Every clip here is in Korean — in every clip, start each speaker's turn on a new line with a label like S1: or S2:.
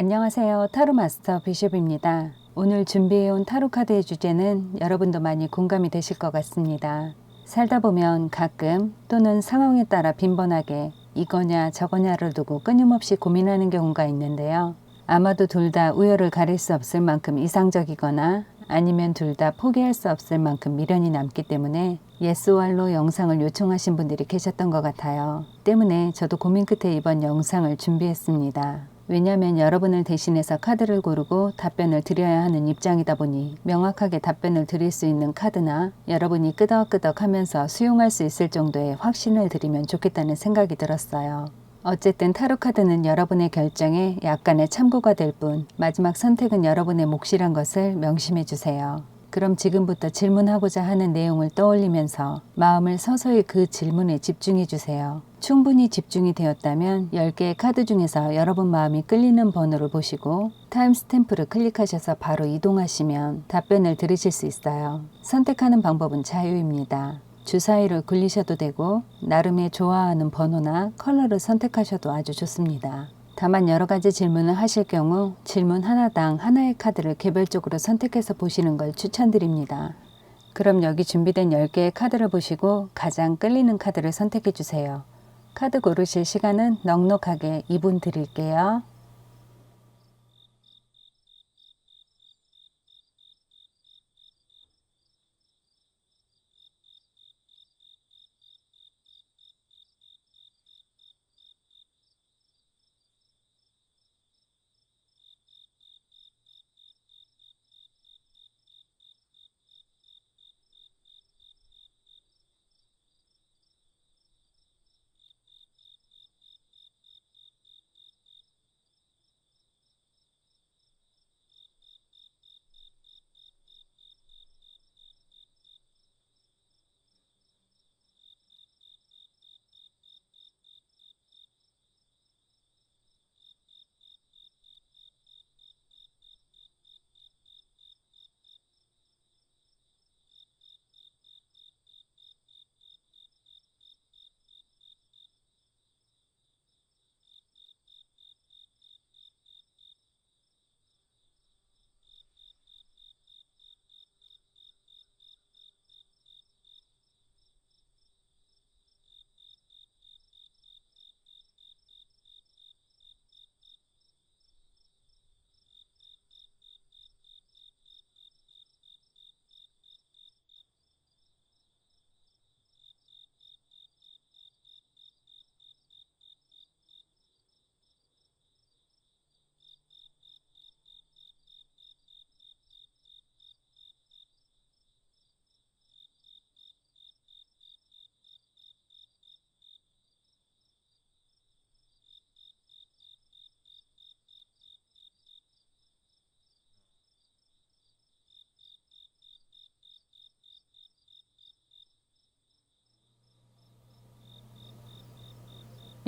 S1: 안녕하세요. 타로 마스터 비숍입니다. 오늘 준비해온 타로 카드의 주제는 여러분도 많이 공감이 되실 것 같습니다. 살다 보면 가끔 또는 상황에 따라 빈번하게 이거냐 저거냐를 두고 끊임없이 고민하는 경우가 있는데요. 아마도 둘 다 우열을 가릴 수 없을 만큼 이상적이거나 아니면 둘 다 포기할 수 없을 만큼 미련이 남기 때문에 예스왈로 영상을 요청하신 분들이 계셨던 것 같아요. 때문에 저도 고민 끝에 이번 영상을 준비했습니다. 왜냐하면 여러분을 대신해서 카드를 고르고 답변을 드려야 하는 입장이다 보니 명확하게 답변을 드릴 수 있는 카드나 여러분이 끄덕끄덕 하면서 수용할 수 있을 정도의 확신을 드리면 좋겠다는 생각이 들었어요. 어쨌든 타로 카드는 여러분의 결정에 약간의 참고가 될 뿐 마지막 선택은 여러분의 몫이란 것을 명심해 주세요. 그럼 지금부터 질문하고자 하는 내용을 떠올리면서 마음을 서서히 그 질문에 집중해 주세요. 충분히 집중이 되었다면 10개의 카드 중에서 여러분 마음이 끌리는 번호를 보시고 타임 스탬프를 클릭하셔서 바로 이동하시면 답변을 들으실 수 있어요. 선택하는 방법은 자유입니다. 주사위를 굴리셔도 되고 나름의 좋아하는 번호나 컬러를 선택하셔도 아주 좋습니다. 다만 여러 가지 질문을 하실 경우 질문 하나당 하나의 카드를 개별적으로 선택해서 보시는 걸 추천드립니다. 그럼 여기 준비된 10개의 카드를 보시고 가장 끌리는 카드를 선택해 주세요. 카드 고르실 시간은 넉넉하게 2분 드릴게요.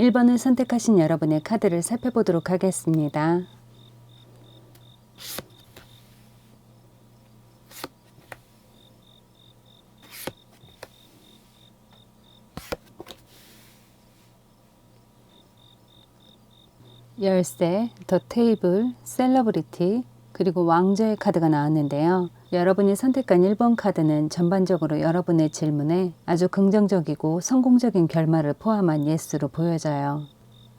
S1: 일 번을 선택하신 여러분의 카드를 살펴보도록 하겠습니다. 열쇠, 더 테이블, 셀러브리티, 그리고 왕자의 카드가 나왔는데요. 여러분이 선택한 1번 카드는 전반적으로 여러분의 질문에 아주 긍정적이고 성공적인 결말을 포함한 예스로 보여져요.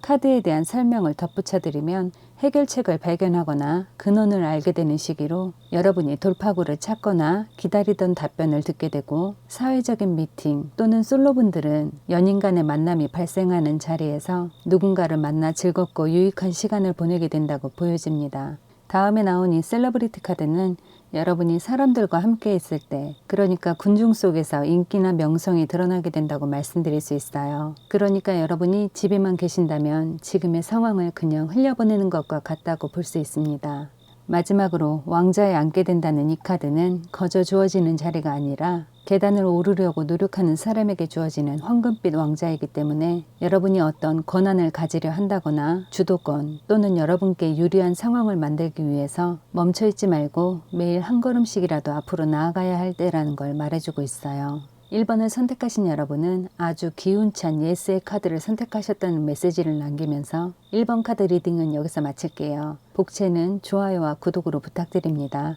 S1: 카드에 대한 설명을 덧붙여 드리면 해결책을 발견하거나 근원을 알게 되는 시기로 여러분이 돌파구를 찾거나 기다리던 답변을 듣게 되고 사회적인 미팅 또는 솔로분들은 연인 간의 만남이 발생하는 자리에서 누군가를 만나 즐겁고 유익한 시간을 보내게 된다고 보여집니다. 다음에 나온 이 셀러브리티 카드는 여러분이 사람들과 함께 있을 때, 그러니까 군중 속에서 인기나 명성이 드러나게 된다고 말씀드릴 수 있어요. 그러니까 여러분이 집에만 계신다면 지금의 상황을 그냥 흘려보내는 것과 같다고 볼 수 있습니다. 마지막으로 왕자에 앉게 된다는 이 카드는 거저 주어지는 자리가 아니라 계단을 오르려고 노력하는 사람에게 주어지는 황금빛 왕자이기 때문에 여러분이 어떤 권한을 가지려 한다거나 주도권 또는 여러분께 유리한 상황을 만들기 위해서 멈춰있지 말고 매일 한 걸음씩이라도 앞으로 나아가야 할 때라는 걸 말해주고 있어요. 1번을 선택하신 여러분은 아주 기운찬 예스의 카드를 선택하셨다는 메시지를 남기면서 1번 카드 리딩은 여기서 마칠게요. 복채는 좋아요와 구독으로 부탁드립니다.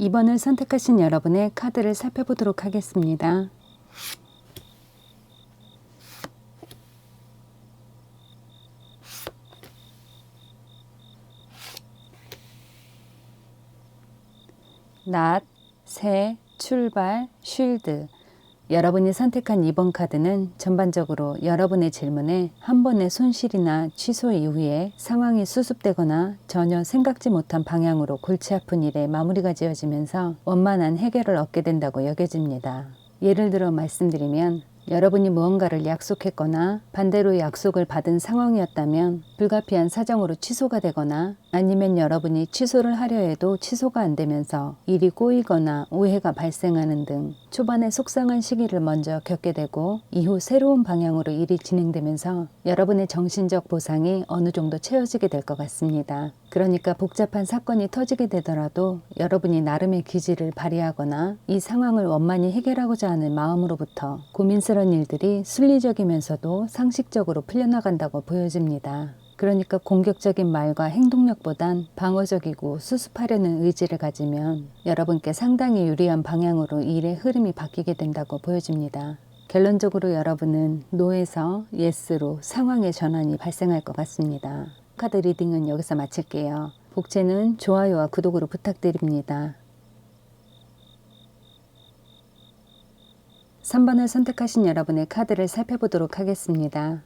S1: 2번을 선택하신 여러분의 카드를 살펴보도록 하겠습니다. 낫, 새, 출발, 쉴드. 여러분이 선택한 2번 카드는 전반적으로 여러분의 질문에 한 번의 손실이나 취소 이후에 상황이 수습되거나 전혀 생각지 못한 방향으로 골치 아픈 일에 마무리가 지어지면서 원만한 해결을 얻게 된다고 여겨집니다. 예를 들어 말씀드리면 여러분이 무언가를 약속했거나 반대로 약속을 받은 상황이었다면 불가피한 사정으로 취소가 되거나 아니면 여러분이 취소를 하려 해도 취소가 안 되면서 일이 꼬이거나 오해가 발생하는 등 초반에 속상한 시기를 먼저 겪게 되고 이후 새로운 방향으로 일이 진행되면서 여러분의 정신적 보상이 어느 정도 채워지게 될 것 같습니다. 그러니까 복잡한 사건이 터지게 되더라도 여러분이 나름의 기지를 발휘하거나 이 상황을 원만히 해결하고자 하는 마음으로부터 고민스러운 일들이 순리적이면서도 상식적으로 풀려나간다고 보여집니다. 그러니까 공격적인 말과 행동력보단 방어적이고 수습하려는 의지를 가지면 여러분께 상당히 유리한 방향으로 일의 흐름이 바뀌게 된다고 보여집니다. 결론적으로 여러분은 노에서 예스로 상황의 전환이 발생할 것 같습니다. 카드 리딩은 여기서 마칠게요. 복채는 좋아요와 구독으로 부탁드립니다. 3번을 선택하신 여러분의 카드를 살펴보도록 하겠습니다.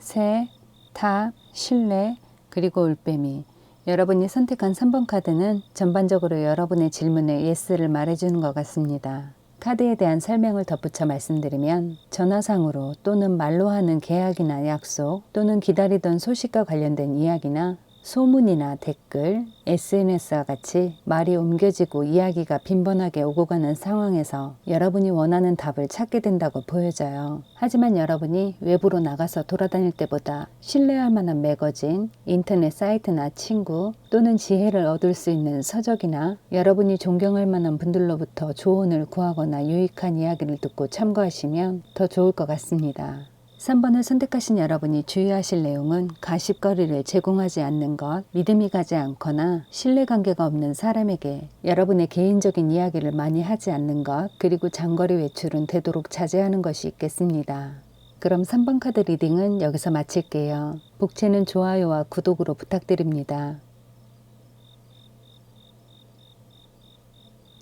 S1: 새, 탑, 신뢰, 그리고 올빼미. 여러분이 선택한 3번 카드는 전반적으로 여러분의 질문에 예스를 말해주는 것 같습니다. 카드에 대한 설명을 덧붙여 말씀드리면 전화상으로 또는 말로 하는 계약이나 약속 또는 기다리던 소식과 관련된 이야기나 소문이나 댓글, SNS와 같이 말이 옮겨지고 이야기가 빈번하게 오고 가는 상황에서 여러분이 원하는 답을 찾게 된다고 보여져요. 하지만 여러분이 외부로 나가서 돌아다닐 때보다 신뢰할 만한 매거진, 인터넷 사이트나 친구 또는 지혜를 얻을 수 있는 서적이나 여러분이 존경할 만한 분들로부터 조언을 구하거나 유익한 이야기를 듣고 참고하시면 더 좋을 것 같습니다. 3번을 선택하신 여러분이 주의하실 내용은 가십거리를 제공하지 않는 것, 믿음이 가지 않거나 신뢰관계가 없는 사람에게 여러분의 개인적인 이야기를 많이 하지 않는 것, 그리고 장거리 외출은 되도록 자제하는 것이 있겠습니다. 그럼 3번 카드 리딩은 여기서 마칠게요. 복채는 좋아요와 구독으로 부탁드립니다.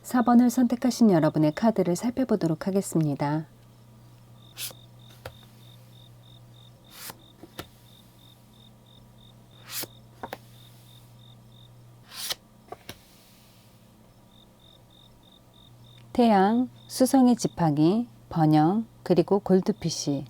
S1: 4번을 선택하신 여러분의 카드를 살펴보도록 하겠습니다. 태양, 수성의 지팡이, 번영, 그리고 골드피쉬.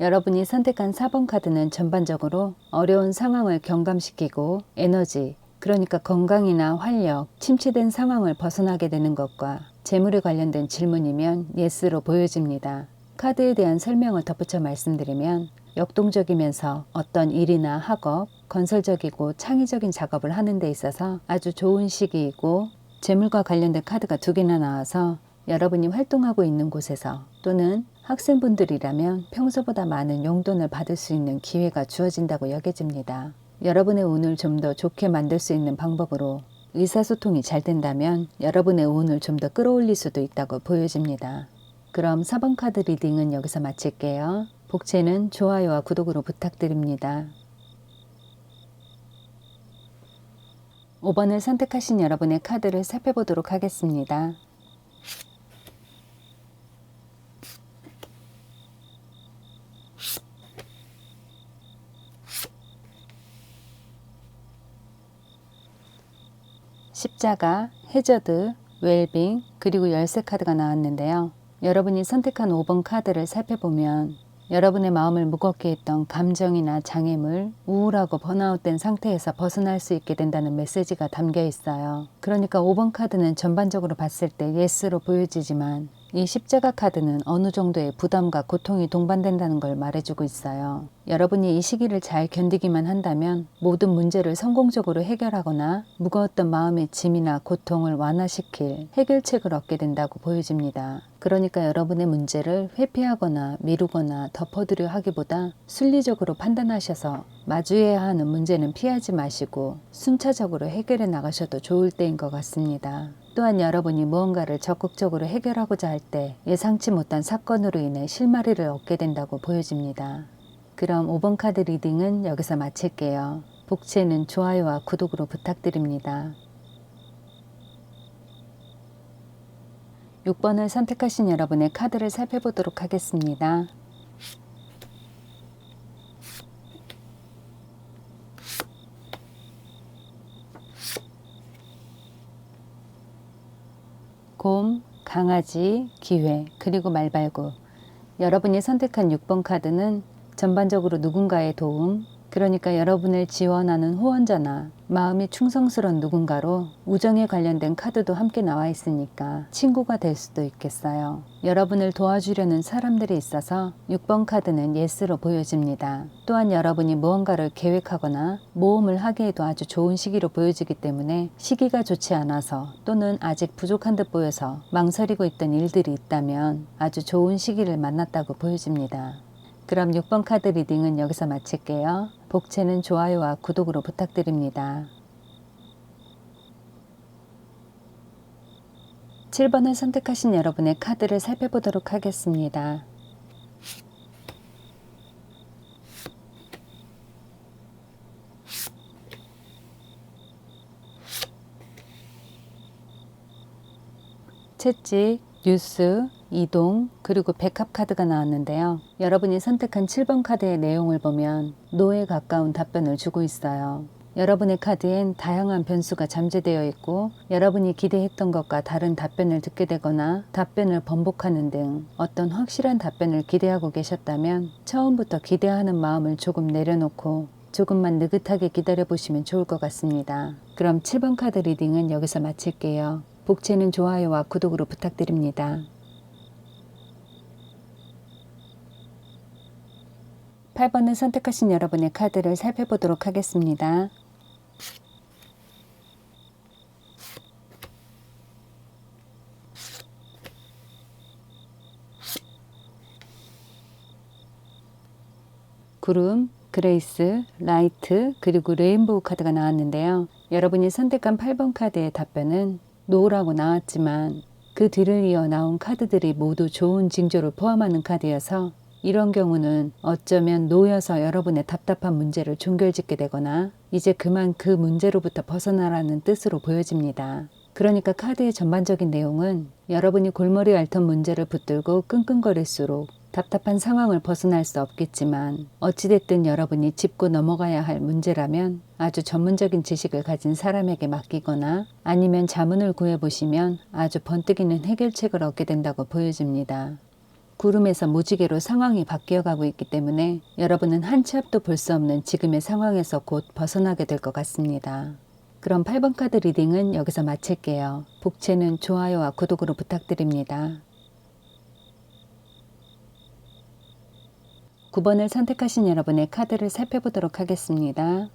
S1: 여러분이 선택한 4번 카드는 전반적으로 어려운 상황을 경감시키고 에너지, 그러니까 건강이나 활력, 침체된 상황을 벗어나게 되는 것과 재물에 관련된 질문이면 예스로 보여집니다. 카드에 대한 설명을 덧붙여 말씀드리면 역동적이면서 어떤 일이나 학업, 건설적이고 창의적인 작업을 하는 데 있어서 아주 좋은 시기이고 재물과 관련된 카드가 두 개나 나와서 여러분이 활동하고 있는 곳에서 또는 학생분들이라면 평소보다 많은 용돈을 받을 수 있는 기회가 주어진다고 여겨집니다. 여러분의 운을 좀 더 좋게 만들 수 있는 방법으로 의사소통이 잘 된다면 여러분의 운을 좀 더 끌어올릴 수도 있다고 보여집니다. 그럼 4번 카드 리딩은 여기서 마칠게요. 복채는 좋아요와 구독으로 부탁드립니다. 5번을 선택하신 여러분의 카드를 살펴보도록 하겠습니다. 십자가, 해저드, 웰빙, 그리고 열쇠 카드가 나왔는데요. 여러분이 선택한 5번 카드를 살펴보면 여러분의 마음을 무겁게 했던 감정이나 장애물, 우울하고 번아웃된 상태에서 벗어날 수 있게 된다는 메시지가 담겨 있어요. 그러니까 5번 카드는 전반적으로 봤을 때 예스로 보여지지만 이 십자가 카드는 어느 정도의 부담과 고통이 동반된다는 걸 말해주고 있어요. 여러분이 이 시기를 잘 견디기만 한다면 모든 문제를 성공적으로 해결하거나 무거웠던 마음의 짐이나 고통을 완화시킬 해결책을 얻게 된다고 보여집니다. 그러니까 여러분의 문제를 회피하거나 미루거나 덮어두려 하기보다 순리적으로 판단하셔서 마주해야 하는 문제는 피하지 마시고 순차적으로 해결해 나가셔도 좋을 때인 것 같습니다. 또한 여러분이 무언가를 적극적으로 해결하고자 할 때 예상치 못한 사건으로 인해 실마리를 얻게 된다고 보여집니다. 그럼 5번 카드 리딩은 여기서 마칠게요. 복채는 좋아요와 구독으로 부탁드립니다. 6번을 선택하신 여러분의 카드를 살펴보도록 하겠습니다. 곰, 강아지, 기회, 그리고 말발구. 여러분이 선택한 6번 카드는 전반적으로 누군가의 도움, 그러니까 여러분을 지원하는 후원자나 마음이 충성스러운 누군가로 우정에 관련된 카드도 함께 나와 있으니까 친구가 될 수도 있겠어요. 여러분을 도와주려는 사람들이 있어서 6번 카드는 예스로 보여집니다. 또한 여러분이 무언가를 계획하거나 모험을 하기에도 아주 좋은 시기로 보여지기 때문에 시기가 좋지 않아서 또는 아직 부족한 듯 보여서 망설이고 있던 일들이 있다면 아주 좋은 시기를 만났다고 보여집니다. 그럼 6번 카드 리딩은 여기서 마칠게요. 복채는 좋아요와 구독으로 부탁드립니다. 7번을 선택하신 여러분의 카드를 살펴보도록 하겠습니다. 채찍, 뉴스, 이동, 그리고 백합 카드가 나왔는데요. 여러분이 선택한 7번 카드의 내용을 보면 노에 가까운 답변을 주고 있어요. 여러분의 카드엔 다양한 변수가 잠재되어 있고 여러분이 기대했던 것과 다른 답변을 듣게 되거나 답변을 번복하는 등 어떤 확실한 답변을 기대하고 계셨다면 처음부터 기대하는 마음을 조금 내려놓고 조금만 느긋하게 기다려 보시면 좋을 것 같습니다. 그럼 7번 카드 리딩은 여기서 마칠게요. 복채는 좋아요와 구독으로 부탁드립니다. 8번을 선택하신 여러분의 카드를 살펴보도록 하겠습니다. 구름, 그레이스, 라이트, 그리고 레인보우 카드가 나왔는데요. 여러분이 선택한 8번 카드의 답변은 노라고 나왔지만 그 뒤를 이어 나온 카드들이 모두 좋은 징조를 포함하는 카드여서 이런 경우는 어쩌면 놓여서 여러분의 답답한 문제를 종결짓게 되거나 이제 그만 그 문제로부터 벗어나라는 뜻으로 보여집니다. 그러니까 카드의 전반적인 내용은 여러분이 골머리 앓던 문제를 붙들고 끙끙거릴수록 답답한 상황을 벗어날 수 없겠지만 어찌됐든 여러분이 짚고 넘어가야 할 문제라면 아주 전문적인 지식을 가진 사람에게 맡기거나 아니면 자문을 구해보시면 아주 번뜩이는 해결책을 얻게 된다고 보여집니다. 구름에서 무지개로 상황이 바뀌어가고 있기 때문에 여러분은 한 치 앞도 볼 수 없는 지금의 상황에서 곧 벗어나게 될 것 같습니다. 그럼 8번 카드 리딩은 여기서 마칠게요. 복채는 좋아요와 구독으로 부탁드립니다. 9번을 선택하신 여러분의 카드를 살펴보도록 하겠습니다.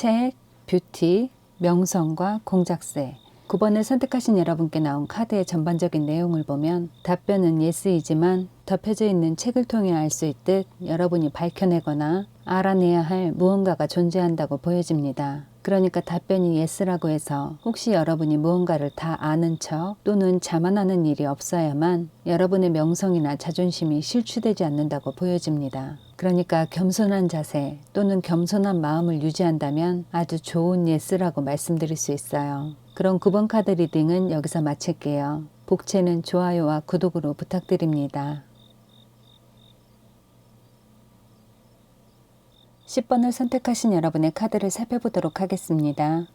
S1: 책, 뷰티, 명성과 공작새 9번을 선택하신 여러분께 나온 카드의 전반적인 내용을 보면 답변은 예스이지만 덮여져 있는 책을 통해 알 수 있듯 여러분이 밝혀내거나 알아내야 할 무언가가 존재한다고 보여집니다. 그러니까 답변이 예스라고 해서 혹시 여러분이 무언가를 다 아는 척 또는 자만하는 일이 없어야만 여러분의 명성이나 자존심이 실추되지 않는다고 보여집니다. 그러니까 겸손한 자세 또는 겸손한 마음을 유지한다면 아주 좋은 예스라고 말씀드릴 수 있어요. 그럼 9번 카드 리딩은 여기서 마칠게요. 복채는 좋아요와 구독으로 부탁드립니다. 10번을 선택하신 여러분의 카드를 살펴보도록 하겠습니다.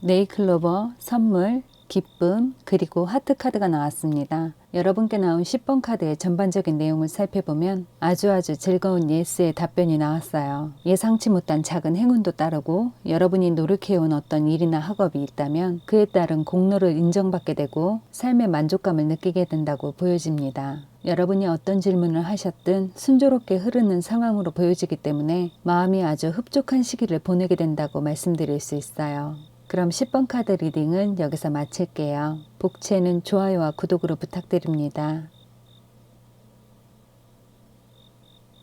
S1: 네이클로버, 선물, 기쁨, 그리고 하트 카드가 나왔습니다. 여러분께 나온 10번 카드의 전반적인 내용을 살펴보면 아주 아주 즐거운 예스의 답변이 나왔어요. 예상치 못한 작은 행운도 따르고 여러분이 노력해온 어떤 일이나 학업이 있다면 그에 따른 공로를 인정받게 되고 삶의 만족감을 느끼게 된다고 보여집니다. 여러분이 어떤 질문을 하셨든 순조롭게 흐르는 상황으로 보여지기 때문에 마음이 아주 흡족한 시기를 보내게 된다고 말씀드릴 수 있어요. 그럼 10번 카드 리딩은 여기서 마칠게요. 복채는 좋아요와 구독으로 부탁드립니다.